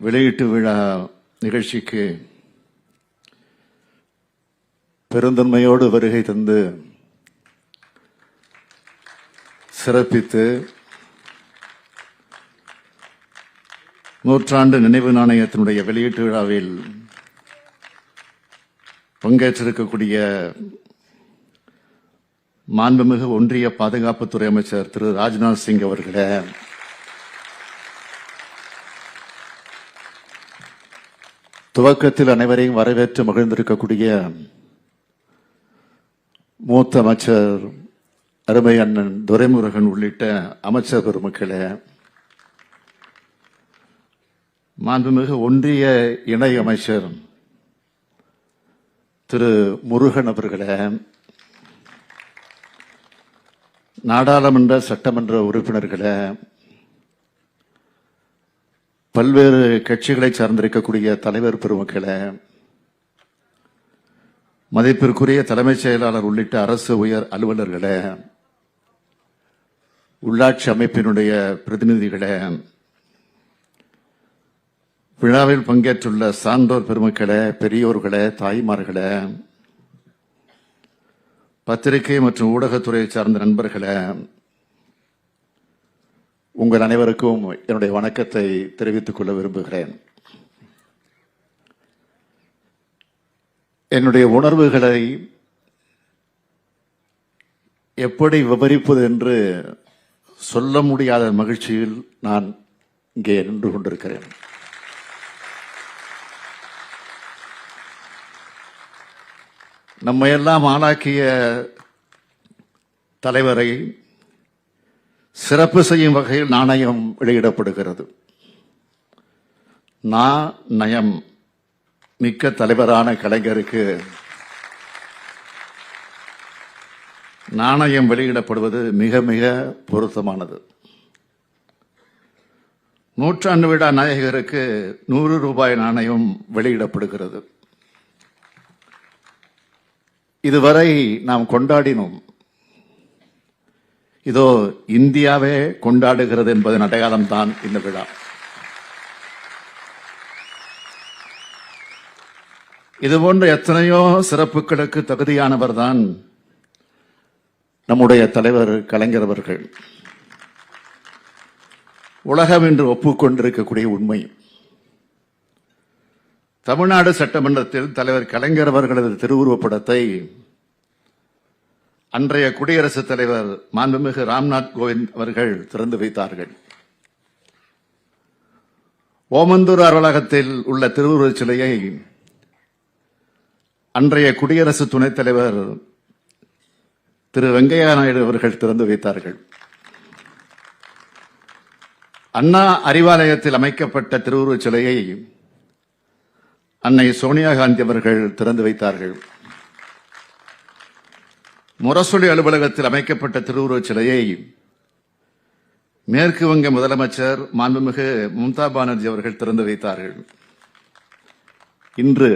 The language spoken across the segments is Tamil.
வெளியீட்டு விழா நிகழ்ச்சிக்கு பெருந்தன்மையோடு வருகை தந்து சிறப்பித்து நூற்றாண்டு நினைவு நாணயத்தினுடைய வெளியீட்டு விழாவில் பங்கேற்றிருக்கக்கூடிய மாண்புமிகு ஒன்றிய பாதுகாப்புத்துறை அமைச்சர் திரு ராஜ்நாத் சிங் அவர்களே துவக்கத்தில் அனைவரையும் வரவேற்று மகிழ்ந்திருக்கக்கூடிய மூத்த அமைச்சர் அருமை அண்ணன் துரைமுருகன் உள்ளிட்ட அமைச்சர் பெருமக்களே மாண்புமிகு ஒன்றிய இணை அமைச்சர் திரு முருகன் அவர்களே நாடாளுமன்ற சட்டமன்ற உறுப்பினர்களே பல்வேறு கட்சிகளை சார்ந்திருக்கக்கூடிய தலைவர் பெருமக்களை மதிப்பிற்குரிய தலைமைச் செயலாளர் உள்ளிட்ட அரசு உயர் அலுவலர்களை உள்ளாட்சி அமைப்பினுடைய பிரதிநிதிகளை விழாவில் பங்கேற்றுள்ள சான்றோர் பெருமக்களை பெரியோர்களை தாய்மார்களை பத்திரிகை மற்றும் ஊடகத்துறையை சார்ந்த நண்பர்களை உங்கள் அனைவருக்கும் என்னுடைய வணக்கத்தை தெரிவித்துக் கொள்ள விரும்புகிறேன். என்னுடைய உணர்வுகளை எப்படி விவரிப்பது என்று சொல்ல முடியாத மகிழ்ச்சியில் நான் இங்கே நின்று கொண்டிருக்கிறேன். நம்மையெல்லாம் ஆளாக்கிய தலைவரை சிறப்பு செய்யும் வகையில் நாணயம் வெளியிடப்படுகிறது. நாணயம் மிக்க தலைவரான கலைஞருக்கு நாணயம் வெளியிடப்படுவது மிக மிக பொருத்தமானது. நூற்றாண்டு விழா நாயகருக்கு நூறு ரூபாய் நாணயம் வெளியிடப்படுகிறது. இதுவரை நாம் கொண்டாடினோம். இதோ இந்தியாவே கொண்டாடுகிறது என்பதன் அடையாளம் தான் இந்த விழா. இதுபோன்ற எத்தனையோ சிறப்புகளுக்கு தகுதியானவர் தான் நம்முடைய தலைவர் கலைஞர் அவர்கள். உலகம் என்று ஒப்புக்கொண்டிருக்கக்கூடிய உண்மை. தமிழ்நாடு சட்டமன்றத்தில் தலைவர் கலைஞர் அவர்களது திருவுருவப்படத்தை அன்றைய குடியரசுத் தலைவர் மாண்புமிகு ராம்நாத் கோவிந்த் அவர்கள் திறந்து வைத்தார்கள். ஓமந்தூர் அலுவலகத்தில் உள்ள திருவுருவச் சிலையை அன்றைய குடியரசு துணைத் தலைவர் திரு வெங்கையா நாயுடு அவர்கள் திறந்து வைத்தார்கள். அண்ணா அறிவாலயத்தில் அமைக்கப்பட்ட திருவுருவச் சிலையை அன்னை சோனியா காந்தி அவர்கள் திறந்து வைத்தார்கள். முரசொலி அலுவலகத்தில் அமைக்கப்பட்ட திருவுருவச் சிலையை மேற்கு வங்க முதலமைச்சர் மாண்புமிகு மம்தா பானர்ஜி அவர்கள் திறந்து வைத்தார்கள். இன்று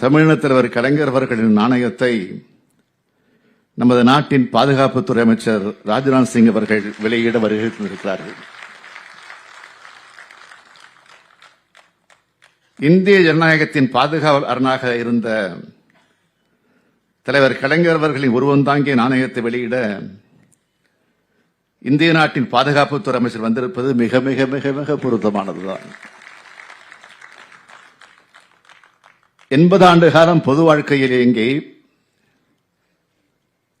தமிழின தலைவர் கலைஞர் அவர்களின் நாணயத்தை நமது நாட்டின் பாதுகாப்புத்துறை அமைச்சர் ராஜ்நாத் சிங் அவர்கள் வெளியிட வருகை தந்திருக்கிறார்கள் இந்திய ஜனநாயகத்தின் பாதுகாவல் அரணாக இருந்த தலைவர் கலைஞர் அவர்களின் உருவம் தாங்கிய நாணயத்தை வெளியிட இந்திய நாட்டின் பாதுகாப்புத்துறை அமைச்சர் வந்திருப்பது மிக மிக மிக மிக பொருத்தமானதுதான். எண்பது ஆண்டு காலம் பொது வாழ்க்கையில் இயங்கி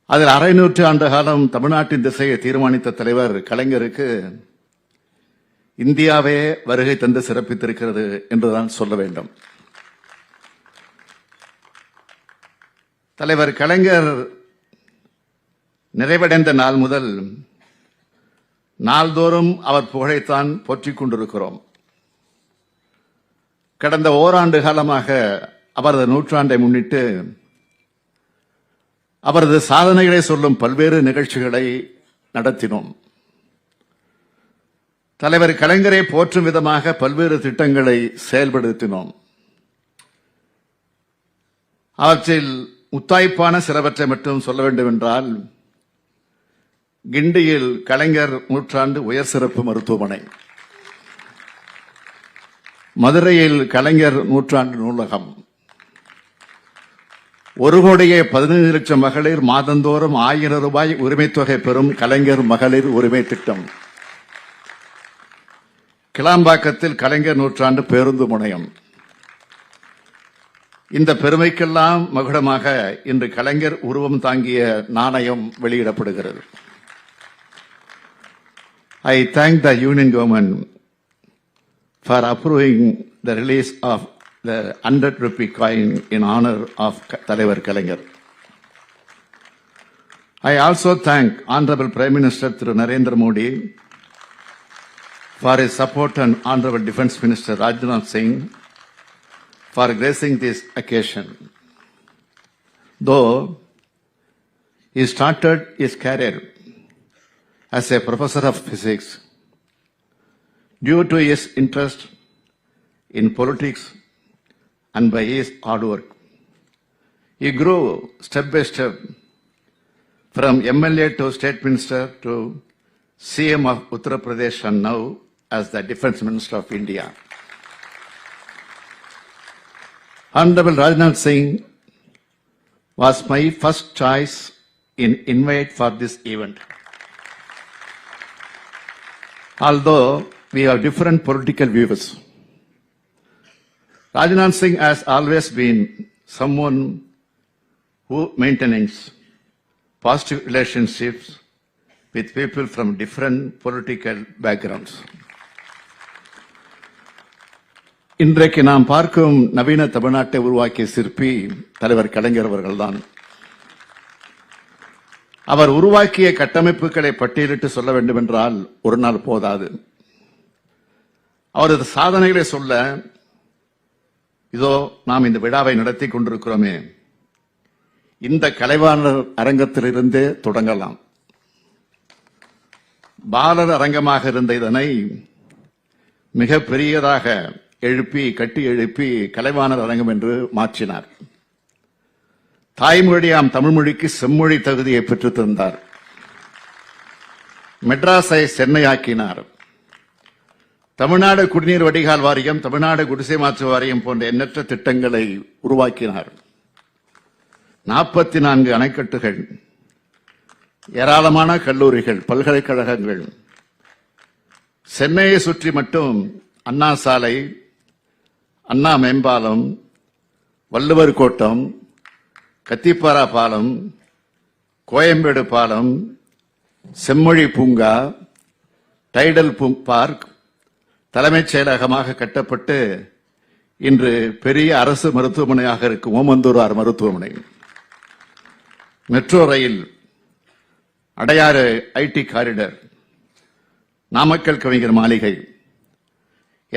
அதில் அரை நூற்று ஆண்டு காலம் தமிழ்நாட்டின் திசையை தீர்மானித்த தலைவர் கலைஞருக்கு இந்தியாவே வருகை தந்து சிறப்பித்திருக்கிறது என்றுதான் சொல்ல வேண்டும். தலைவர் கலைஞர் நிறைவடைந்த நாள் முதல் நாள்தோறும் அவர் புகழைத்தான் போற்றிக் கொண்டிருக்கிறோம். கடந்த ஓராண்டு காலமாக அவரது நூற்றாண்டை முன்னிட்டு அவரது சாதனைகளை சொல்லும் பல்வேறு நிகழ்ச்சிகளை நடத்தினோம். தலைவர் கலைஞரை போற்றும் விதமாக பல்வேறு திட்டங்களை செயல்படுத்தினோம். அவற்றில் முத்தாய்ப்பான சிலவற்றை மட்டும் சொல்ல வேண்டும் என்றால் கிண்டியில் கலைஞர் நூற்றாண்டு உயர் சிறப்பு மருத்துவமனை. மதுரையில் கலைஞர் நூற்றாண்டு நூலகம். ஒரு கோடியே பதினைந்து லட்சம் மகளிர் மாதந்தோறும் ஆயிரம் ரூபாய் உரிமை தொகை பெறும் கலைஞர் மகளிர் உரிமை திட்டம். கிளாம்பாக்கத்தில் கலைஞர் நூற்றாண்டு பேருந்து முனையம். இந்த பெருமைக்கெல்லாம் மகுடமாக இன்று கலைஞர் உருவம் தாங்கிய நாணயம் வெளியிடப்படுகிறது. I thank the union government for approving the release of the hundred rupee coin in honour of Thalaivar Kalaignar. I also thank Honorable prime minister Thiru Narendra Modi for his support and Honorable defence minister Rajnath Singh for gracing this occasion. Though he started his career as a professor of physics, due to his interest in politics and by his hard work, he grew step by step from MLA to State Minister to CM of Uttar Pradesh and now as the Defence Minister of India. Honorable Rajnath Singh was my first choice in invite for this event. Although we have different political views, Rajnath Singh has always been someone who maintains positive relationships with people from different political backgrounds. இன்றைக்கு நாம் பார்க்கும் நவீன தமிழ்நாட்டை உருவாக்கிய சிற்பி தலைவர் கலைஞர் அவர்கள்தான். அவர் உருவாக்கிய கட்டமைப்புகளை பட்டியலிட்டு சொல்ல வேண்டும் என்றால் ஒரு நாள் போதாது. அவரது சாதனைகளை சொல்ல இதோ நாம் இந்த விழாவை நடத்தி கொண்டிருக்கிறோமே. இந்த கலைவாணர் அரங்கத்திலிருந்தே தொடங்கலாம். பாலர் அரங்கமாக இருந்த இதனை மிக பெரியதாக எழுப்பி கட்டி எழுப்பி கலைவாணர் அரங்கம் என்று மாற்றினார். தாய்மொழியாம் தமிழ் மொழிக்கு செம்மொழி தகுதியை பெற்றுத் தந்தார். மெட்ராஸை சென்னையாக்கினார். தமிழ்நாடு குடிநீர் வடிகால் வாரியம் தமிழ்நாடு குடிசை மாற்று வாரியம் போன்ற எண்ணற்ற திட்டங்களை உருவாக்கினார். நாற்பத்தி நான்கு அணைக்கட்டுகள் ஏராளமான கல்லூரிகள் பல்கலைக்கழகங்கள் சென்னையை சுற்றி மட்டும் அண்ணா சாலை அண்ணா மேம்பாலம் வள்ளுவர் கோட்டம் கத்திப்பாரா பாலம் கோயம்பேடு பாலம் செம்மொழி பூங்கா டைடல் பார்க் தலைமைச் செயலகமாக கட்டப்பட்டு இன்று பெரிய அரசு மருத்துவமனையாக இருக்கும் ஓமந்தூரார் மருத்துவமனை. Metro rail Adyar IT corridor Namakkal Kavignar Maligai.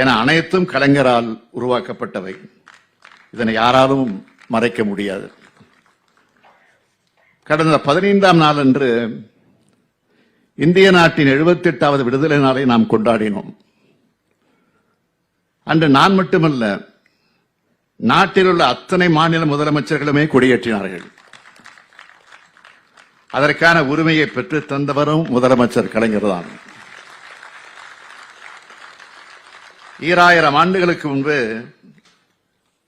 என அனைத்தும் கலைஞரால் உருவாக்கப்பட்டவை. இதனை யாராலும் மறைக்க முடியாது. கடந்த பதினைந்தாம் நாள் அன்று இந்திய நாட்டின் 78வது விடுதலை நாளை நாம் கொண்டாடினோம். அன்று நான் மட்டுமல்ல நாட்டில் உள்ள அத்தனை மாநில முதலமைச்சர்களுமே கொடியேற்றினார்கள். அதற்கான உரிமையை பெற்று தந்தவரும் முதலமைச்சர் கலைஞர் தான். ஈராயிரம் ஆண்டுகளுக்கு முன்பு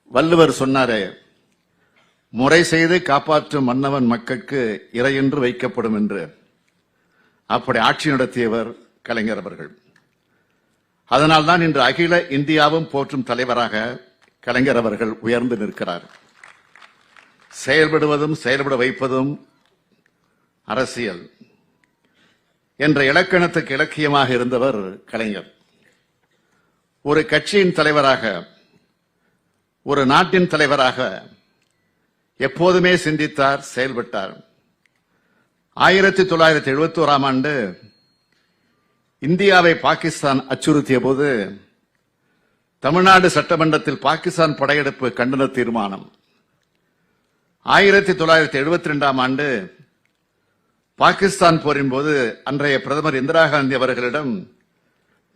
வள்ளுவர் சொன்னாரே முறை செய்து காப்பாற்றும் மன்னவன் மக்களுக்கு இறையென்று வைக்கப்படும் என்று. அப்படி ஆட்சி நடத்தியவர் கலைஞர் அவர்கள். அதனால்தான் இன்று அகில இந்தியாவும் போற்றும் தலைவராக கலைஞர் அவர்கள் உயர்ந்து நிற்கிறார். செயல்படுவதும் செயல்பட வைப்பதும் அரசியல். என்ற இலக்கணத்துக்கு இலக்கியமாக இருந்தவர் கலைஞர். ஒரு கட்சியின் தலைவராக ஒரு நாட்டின் தலைவராக எப்போதுமே சிந்தித்தார் செயல்பட்டார். ஆயிரத்தி தொள்ளாயிரத்தி எழுபத்தி ஓராம் ஆண்டு இந்தியாவை பாகிஸ்தான் அச்சுறுத்திய போது தமிழ்நாடு சட்டமன்றத்தில் பாகிஸ்தான் படையெடுப்பு கண்டன தீர்மானம். ஆயிரத்தி தொள்ளாயிரத்தி எழுபத்தி ரெண்டாம் ஆண்டு பாகிஸ்தான் போரின் போது அன்றைய பிரதமர் இந்திரா காந்தி அவர்களிடம்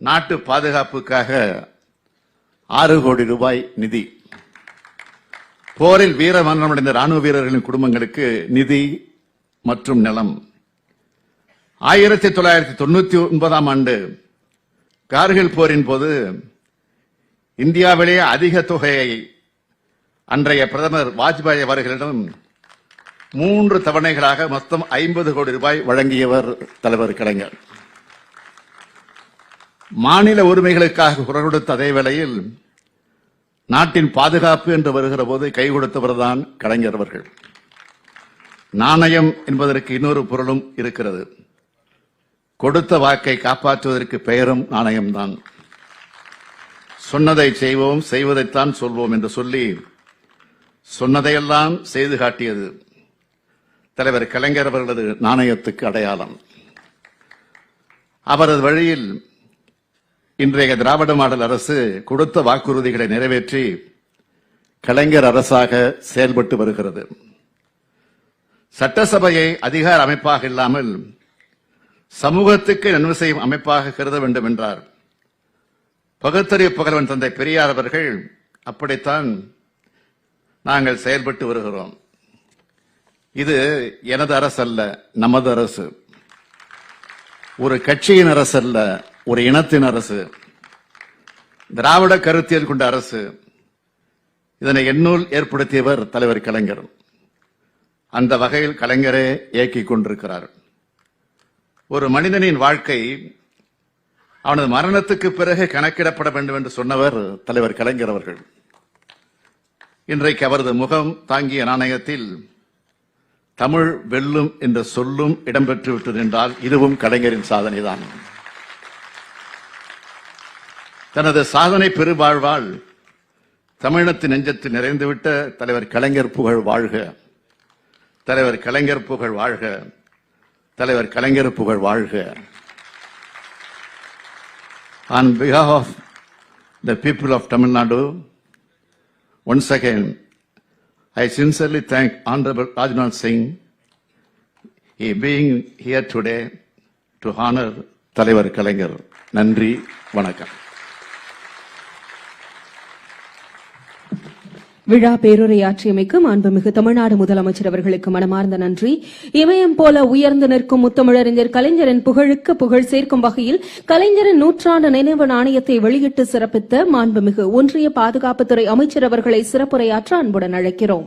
நாட்டு பாதுகாப்புக்காக ஆறு கோடி ரூபாய் நிதி. போரில் வீர மரணமடைந்த ராணுவ வீரர்களின் குடும்பங்களுக்கு நிதி மற்றும் நிலம். ஆயிரத்தி தொள்ளாயிரத்தி தொண்ணூத்தி ஒன்பதாம் ஆண்டு கார்கில் போரின் போது இந்தியாவிலேயே அதிக தொகையை அன்றைய பிரதமர் வாஜ்பாய் அவர்களிடம் மூன்று தவணைகளாக மொத்தம் ஐம்பது கோடி ரூபாய் வழங்கியவர் தலைவர் கலைஞர். மாநில உரிமைகளுக்காக குரல் கொடுத்த அதே வேளையில் நாட்டின் பாதுகாப்பு என்று வருகிற போது கை கொடுத்தவர்தான் கலைஞர் அவர்கள். நாணயம் என்பதற்கு இன்னொரு பொருளும் இருக்கிறது. கொடுத்த வாக்கை காப்பாற்றுவதற்கு பெயரும் நாணயம்தான் சொன்னதை செய்வோம் செய்வதைத்தான் சொல்வோம் என்று சொல்லி சொன்னதையெல்லாம் செய்து காட்டியது தலைவர் கலைஞர் அவர்களது நாணயத்துக்கு அடையாளம். அவரது வழியில் இன்றைய திராவிட மாடல் அரசு கொடுத்த வாக்குறுதிகளை நிறைவேற்றி கலைஞர் அரசாக செயல்பட்டு வருகிறது. சட்டசபையை அதிகார அமைப்பாக இல்லாமல் சமூகத்துக்கு நன்மை செய்யும் அமைப்பாக கருத வேண்டும் என்றார். பகுத்தறிவு புகழ்வன் தந்தை பெரியார் அவர்கள் அப்படித்தான் நாங்கள் செயல்பட்டு வருகிறோம். இது எனது அரசு அல்ல நமது அரசு. ஒரு கட்சியின் அரசு அல்ல ஒரு இனத்தின் அரசு திராவிட கருத்தியல் கொண்ட அரசு இதனை எண்ணூல் ஏற்படுத்தியவர் தலைவர் கலைஞர். அந்த வகையில் கலைஞரே இயக்கிக் கொண்டிருக்கிறார். ஒரு மனிதனின் வாழ்க்கை அவனது மரணத்துக்கு பிறகு கணக்கிடப்பட வேண்டும் என்று சொன்னவர் தலைவர் கலைஞர் அவர்கள். இன்றைக்கு அவரது முகம் தாங்கிய நாணயத்தில் தமிழ் வெல்லும் என்ற சொல்லும் இடம்பெற்று விட்டது என்றால் இதுவும் கலைஞரின் சாதனைதான். தனது சாதனை பெருவாழ்வால் தமிழத்து நெஞ்சத்தில் நிறைந்துவிட்ட தலைவர் கலைஞர் புகழ் வாழ்க தலைவர் கலைஞர் புகழ் வாழ்க தலைவர் கலைஞர் புகழ் வாழ்க on behalf of the people of Tamil Nadu once again I sincerely thank honourable Rajnath Singh E being here today to honour Thalaivar Kalaignar நன்றி வணக்கம் விழா பேருரையாற்றியமைக்கு மாண்புமிகு தமிழ்நாடு முதலமைச்சர் அவர்களுக்கு மனமார்ந்த நன்றி. இமயம் போல உயர்ந்து நிற்கும் முத்தமிழறிஞர் கலைஞரின் புகழுக்கு புகழ் சேர்க்கும் வகையில் கலைஞரின் நூற்றாண்டு நினைவு நாணயத்தை வெளியிட்டு சிறப்பித்த மாண்புமிகு ஒன்றிய பாதுகாப்புத்துறை அமைச்சர் அவர்களை சிறப்புரையாற்ற அன்புடன் அழைக்கிறோம்.